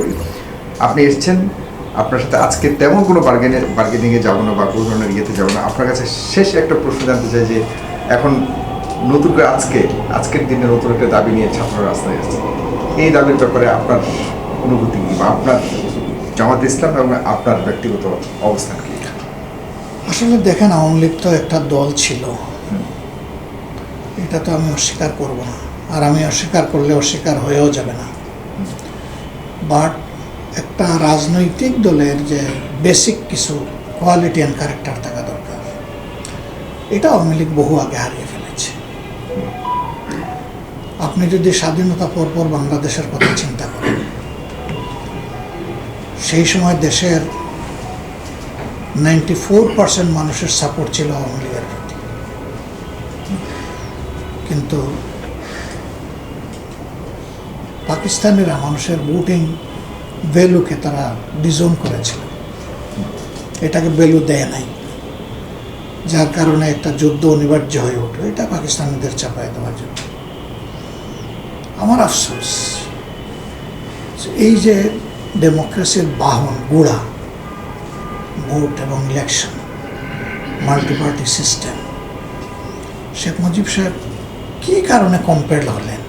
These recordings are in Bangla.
করি। আপনি এসেছেন আপনার সাথে আজকে তেমন কোনো বার্গেনে বার্গেনিংয়ে যাব না বা কোনো ধরনের ইয়েতে যাব না। আপনার কাছে শেষ একটা প্রশ্ন জানতে চাই যে এখন নতুন করে আজকে আজকের দিনে নতুন একটা দাবি নিয়ে ছাত্র রাস্তায় আসছে। এই দাবির ব্যাপারে আপনার অনুভূতি কি বা আপনার জামাত ইসলাম এবং আপনার ব্যক্তিগত অবস্থান কি? আসলে দেখেন আওয়ামী লীগ তো একটা দল ছিল। এটা তো আমি অস্বীকার করব না। আর আমি অস্বীকার করলে অস্বীকার হয়েও যাবে না। বাট একটা রাজনৈতিক দলের যে বেসিক কিছু কোয়ালিটি অ্যান্ড ক্যারেক্টার থাকা দরকার। এটা আওয়ামী লীগ বহু আগে হারিয়ে ফেলেছে। আপনি যদি স্বাধীনতা পর পর বাংলাদেশের কথা চিন্তা করেন, সেই সময় দেশের নাইনটি ফোর পার্সেন্ট মানুষের সাপোর্ট ছিল আওয়ামী লীগের প্রতি। কিন্তু পাকিস্তানিরা মানুষের ভোটিং ভ্যালুকে তারা ডিজোন করেছিল। এটাকে ভ্যালু দেয় নাই। যার কারণে একটা যুদ্ধ অনিবার্য হয়ে উঠল। এটা পাকিস্তানিদের চাপায় দেওয়ার জন্য। আমার আফসোস এই যে ডেমোক্রেসির বাহন, গোড়া, ভোট এবং election multi party system, Sheikh Mujib সাহেব কী কারণে কম্পেয়ার হলেন?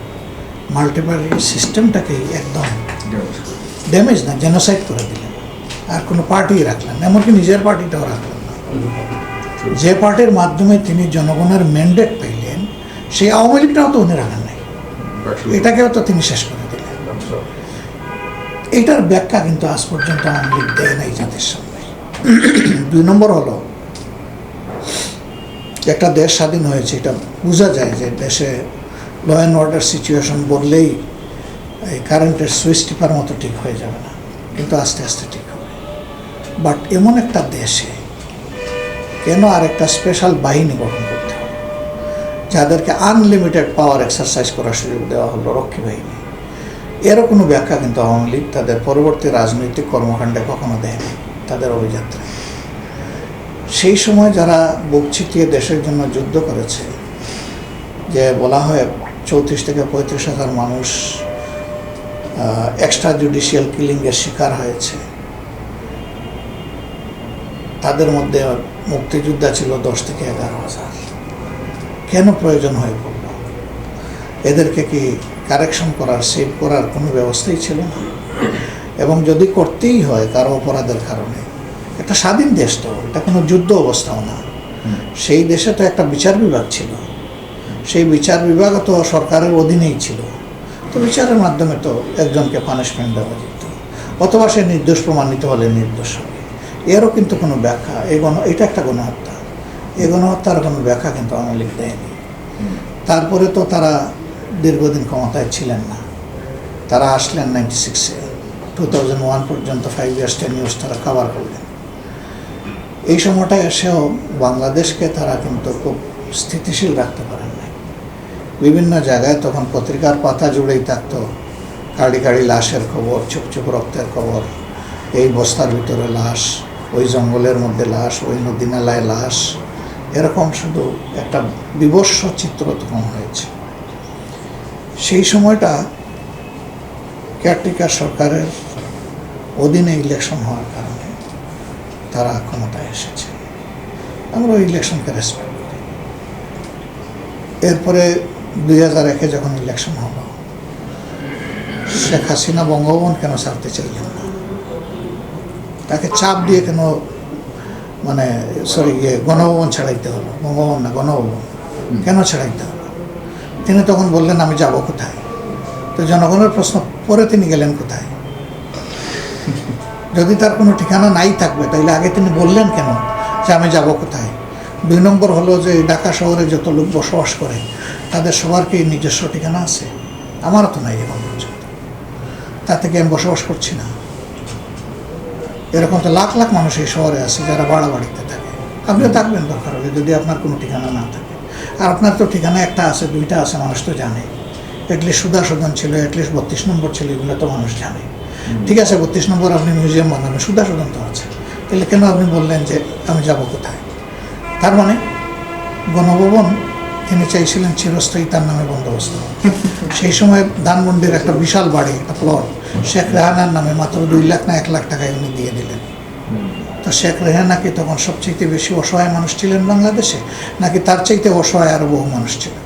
মাল্টিপার্টি সিস্টেমটাকেই একদম ড্যামেজ না জেনোসাইড করে দিলেন। আর কোনো পার্টি রাখলেন না, এমনকি নিজের পার্টিটাও রাখলেন না। যে পার্টির মাধ্যমে তিনি জনগণের ম্যান্ডেট পেলেন সেই আওয়ামী লীগটাও তো উনি রাখেন নাই। এটাকেও তো তিনি শেষ করে দিলেন। এইটার ব্যাখ্যা কিন্তু আজ পর্যন্ত আওয়ামী লীগ দেয় নাই জাতির সামনে। দুই নম্বর হলো, একটা দেশ স্বাধীন হয়েছে, এটা বোঝা যায় যে দেশে ল অ্যান্ড অর্ডার সিচুয়েশন বললেই এই কারেন্টের সুইচ টিপার মতো ঠিক হয়ে যাবে না। কিন্তু আস্তে আস্তে ঠিক হবে। বাট এমন একটা দেশে কেন আর একটা স্পেশাল বাহিনী গঠন করতে হবে? যাদেরকে আনলিমিটেড পাওয়ার এক্সারসাইজ করার সুযোগ দেওয়া হলো রক্ষী বাহিনী। এরও কোনো ব্যাখ্যা কিন্তু আওয়ামী লীগ তাদের পরবর্তী রাজনৈতিক কর্মকাণ্ডে কখনো দেয়নি। তাদের অভিযাত্রায় সেই সময় যারা বুক ছিটিয়ে দেশের জন্য যুদ্ধ করেছে, যে বলা হয় চৌত্রিশ থেকে পঁয়ত্রিশ হাজার মানুষ এক্সট্রা জুডিশিয়াল কিলিংয়ের শিকার হয়েছে। তাদের মধ্যে মুক্তিযোদ্ধা ছিল দশ থেকে এগারো হাজার। কেন প্রয়োজন হয়ে পড়ল এদেরকে কি কারেকশন করার সেভ করার কোনো ব্যবস্থাই ছিল না? এবং যদি করতেই হয় কারও অপরাধের কারণে একটা স্বাধীন দেশ তো এটা কোনো যুদ্ধ অবস্থাও না। সেই দেশে তো একটা বিচার বিভাগ ছিল। সেই বিচার বিভাগ তো সরকারের অধীনেই ছিল। তো বিচারের মাধ্যমে তো একজনকে পানিশমেন্ট দেওয়া যেত। অথবা সে নির্দোষ, প্রমাণিত হলে নির্দোষ হবে। এরও কিন্তু কোনো ব্যাখ্যা এই গণ, এটা একটা গণহত্যা। এই গণহত্যার কোনো ব্যাখ্যা কিন্তু আওয়ামী লীগ দেয়নি। তারপরে তো তারা দীর্ঘদিন ক্ষমতায় ছিলেন না। তারা আসলেন নাইনটি সিক্সে টু থাউজেন্ড ওয়ান পর্যন্ত ফাইভ ইয়ার্স টেন ইয়ার্স তারা কাভার করলেন। এই সময়টায় এসেও বাংলাদেশকে তারা কিন্তু খুব স্থিতিশীল রাখতে পারেন। বিভিন্ন জায়গায় তখন পত্রিকার পাতা জুড়েই থাকতো। কাড়ি কাড়ি লাশের খবর, চুপ চুপ রক্তের খবর, এই বস্তার ভিতরে লাশ, ওই জঙ্গলের মধ্যে লাশ, ওই নদী নালায় লাশ। এরকম শুধু একটা বিবর্ষ চিত্র তখন হয়েছে। সেই সময়টা কেয়ারটেকার সরকারের অধীনে ইলেকশন হওয়ার কারণে তারা ক্ষমতায় এসেছে। আমরা ওই ইলেকশনকে রেসপেক্ট করি। এরপরে দুই হাজার একে যখন ইলেকশন হলো শেখ হাসিনা বঙ্গভবন কেন ছাড়তে চাইলেন না? তাকে চাপ দিয়ে কেন মানে সরি ইয়ে গণভবন ছাড়াইতে হলো? বঙ্গভবন না গণভবন। কেন ছাড়াইতে হলো? তিনি তখন বললেন আমি যাব কোথায়? তো জনগণের প্রশ্ন পরে তিনি গেলেন কোথায়? যদি তার কোনো ঠিকানা নাই থাকবে তাহলে আগে তিনি বললেন কেন যে আমি যাব কোথায়? দুই নম্বর হলো যে ঢাকা শহরে যত লোক বসবাস করে তাদের সবার কি নিজস্ব ঠিকানা আছে? আমারও তো নাই এখন পর্যন্ত। তা থেকে আমি বসবাস করছি না? এরকম তো লাখ লাখ মানুষ এই শহরে আছে যারা বাড়া বাড়িতে থাকে। আপনিও থাকবেন দরকার হলে যদি আপনার কোনো ঠিকানা না থাকে। আর আপনার তো ঠিকানা একটা আছে দুইটা আছে মানুষ তো জানে। অ্যাটলিস্ট সুদা সদন ছিল অ্যাটলিস্ট বত্রিশ নম্বর ছিল এগুলো তো মানুষ জানে। ঠিক আছে বত্রিশ নম্বর আপনি মিউজিয়াম বানাবেন সুদা সদন তো আছে। তাহলে কেন আপনি বললেন যে আমি যাব কোথায়? তার মানে গণভবন তিনি চাইছিলেন চিরস্থায়ী তার নামে বন্দোবস্ত। সেই সময় ধানমন্ডির একটা বিশাল বাড়ি, একটা প্লট শেখ রেহানার নামে মাত্র দুই লাখ না এক লাখ টাকায় উনি দিয়ে দিলেন। তো শেখ রেহানা কি তখন সবচেয়ে বেশি অসহায় মানুষ ছিলেন বাংলাদেশে, নাকি তার চাইতে অসহায় আরও বহু মানুষ ছিলেন?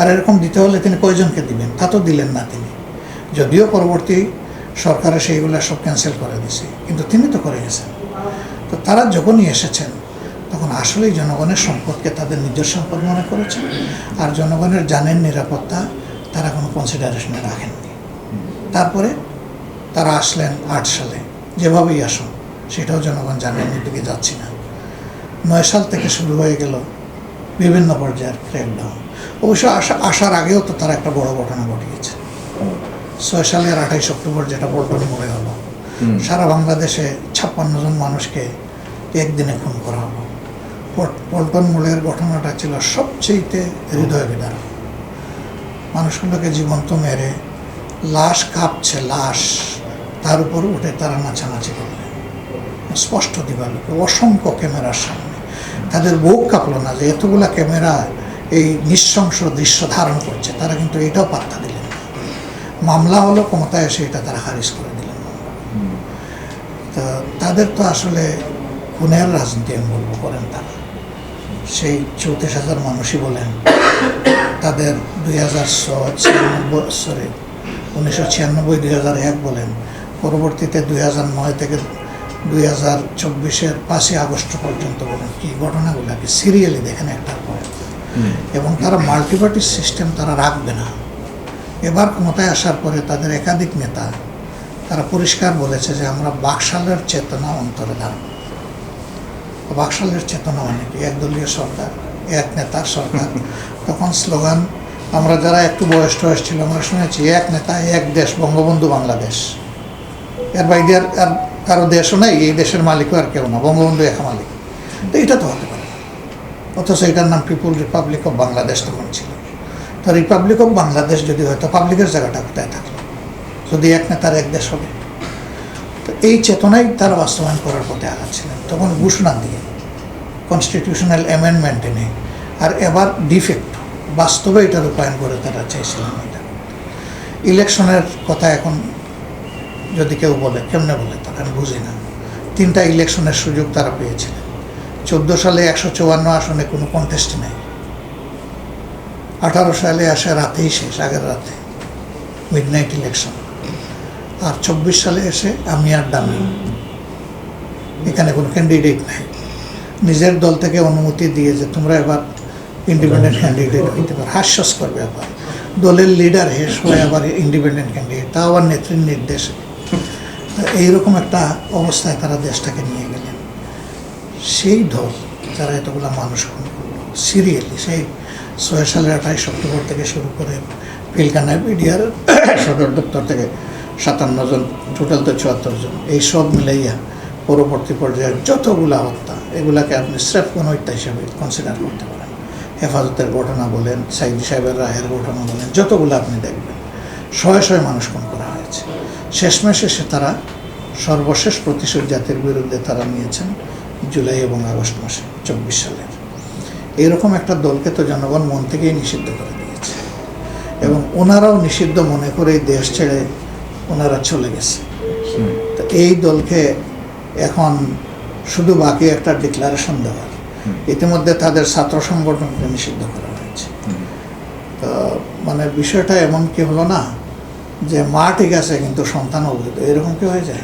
আর এরকম দিতে হলে তিনি কয়জনকে দিবেন? তা তো দিলেন না তিনি। যদিও পরবর্তী সরকারে সেইগুলো সব ক্যান্সেল করে দিছে, কিন্তু তিনি তো করে গেছেন। তো তারা যখনই এসেছেন তখন আসলেই জনগণের সম্পদকে তাদের নিজের সম্পদ মনে করেছে। আর জনগণের জানের নিরাপত্তা তারা কোনো কনসিডারেশনে রাখেননি। তারপরে তারা আসলেন আট সালে। যেভাবেই আসুন সেটাও জনগণ জানেন দিকে যাচ্ছি না। নয় সাল থেকে শুরু হয়ে গেল বিভিন্ন পর্যায়ের ক্র্যাকডাউন অবশ্য আসা আসার আগেও তো তারা একটা বড় ঘটনা ঘটিয়েছে। ছয় সালের আঠাইশ অক্টোবর যেটা পল্টন মোড়ে হলো সারা বাংলাদেশে ছাপ্পান্ন জন মানুষকে একদিনে খুন করা হলো। পল্টন মোড়ের ঘটনাটা ছিল সবচেয়েতে হৃদয় বিদারক মানুষগুলোকে জীবন্ত মেরে লাশ কাঁপছে লাশ। তার উপর উঠে তারা নাচানাচি করলেন স্পষ্ট দিবালোকে অসংখ্য ক্যামেরার সামনে। তাদের বুক কাঁপলো না যে এতগুলা ক্যামেরা এই নৃশংস দৃশ্য ধারণ করছে। তারা কিন্তু এটাও পাত্তা দিলেন মামলা হলো ক্ষমতায় এসে এটা তারা খারিজ করে দিলেন। তা তাদের তো আসলে খুনের রাজনীতি আমি বলব করেন তারা। সেই চৌত্রিশ হাজার মানুষই বলেন তাদের দুই হাজার ছিয়ানব্বই সরি উনিশশো ছিয়ানব্বই দুই হাজার এক বলেন। পরবর্তীতে দুই হাজার নয় থেকে দুই হাজার চব্বিশের পাঁচই আগস্ট পর্যন্ত বলেন। কি ঘটনাগুলোকে সিরিয়ালি দেখেন একটার পর। এবং তারা মাল্টিপার্টি সিস্টেম তারা রাখবে না। এবার ক্ষমতায় আসার পরে তাদের একাধিক নেতা তারা পরিষ্কার বলেছে যে আমরা বাকশালের চেতনা অন্তরে ধারণ। বাকশালের চেতনা মানে কি একদলীয় সরকার, এক নেতার সরকার। তখন স্লোগান, আমরা যারা একটু বয়স টয়স ছিল, আমরা শুনেছি, এক নেতা, এক দেশ, বঙ্গবন্ধু বাংলাদেশ। এর বাইরে আর আর কারও দেশও নেই, এই দেশের মালিকও আর কেউ না, বঙ্গবন্ধু একা মালিক। তো এটা তো হতে পারে। অথচ এটার নাম পিপুল রিপাবলিক অফ বাংলাদেশ তখন ছিল। তো রিপাবলিক অফ বাংলাদেশ যদি হয়তো পাবলিকের জায়গাটা কোথায় থাকল? যদি এক নেতার এক দেশ হবে তো এই চেতনাই তারা বাস্তবায়ন করার পথে আগাচ্ছিলেন। তখন ঘোষণা দিয়ে কনস্টিটিউশনাল অ্যামেন্ডমেন্ট এনে, আর এবার ডিফেক্ট বাস্তবে এটা রূপায়ণ করে তারা চাইছিলেন এটা। ইলেকশনের কথা এখন যদি কেউ বলে, কেমনে বলে তারা? আমি বুঝি না। তিনটা ইলেকশনের সুযোগ তারা পেয়েছিলেন। চোদ্দ সালে একশো চুয়ান্ন আসনে কোনো কন্টেস্ট নেই। আঠারো সালে আসে, রাতেই শেষ, আগের রাতে। মিড নাইট ইলেকশন আর চব্বিশ সালে এসে আমি আর ডামি এখানে কোনো ক্যান্ডিডেট নাই। নিজের দল থেকে অনুমতি দিয়ে যে তোমরা এবার ইন্ডিপেন্ডেন্ট ক্যান্ডিডেট হইতে পারো। হাস্যস্কর ব্যাপার। দলের লিডার হেস হয়ে আবার ইন্ডিপেন্ডেন্ট ক্যান্ডিডেট তা আবার নেত্রীর নির্দেশে। এইরকম একটা অবস্থায় তারা দেশটাকে নিয়ে গেলেন। সেই দল যারা এতগুলো মানুষ খুন সিরিয়ালি সেই ছয় সালের আঠাইশ অক্টোবর থেকে শুরু করে পিলকানা বিডিআর সদর দপ্তর থেকে সাতান্ন জন টোটাল তো চুয়াত্তর জন। এই সব মিলাইয়া পরবর্তী পর্যায়ের যতগুলা হত্যা, এগুলাকে আপনি স্রেফ কোন হত্যা হিসাবে কনসিডার করতে পারেন। হেফাজতের ঘটনা বলেন, সাইদি সাহেবের রায়ের ঘটনা বলেন, যতগুলো আপনি দেখবেন, শয়ে শয়ে মানুষ খুন করা হয়েছে। শেষমেশ এসে তারা সর্বশেষ প্রতিশোধ জাতির বিরুদ্ধে তারা নিয়েছেন জুলাই এবং আগস্ট মাসে, চব্বিশ সালের। এইরকম একটা দলকে তো জনগণ মন থেকেই নিষিদ্ধ করে দিয়েছে। এবং ওনারাও নিষিদ্ধ মনে করে দেশ ছেড়ে ওনারা চলে গেছে। তো এই দলকে এখন শুধু বাকি একটা ডিক্লারেশন দেওয়ার। ইতিমধ্যে তাদের ছাত্র সংগঠনকে নিষিদ্ধ করা হয়েছে। তো মানে বিষয়টা এমন কি হলো না যে মা ঠিক আছে কিন্তু সন্তান অবৈধ, এরকম কি হয়ে যায়?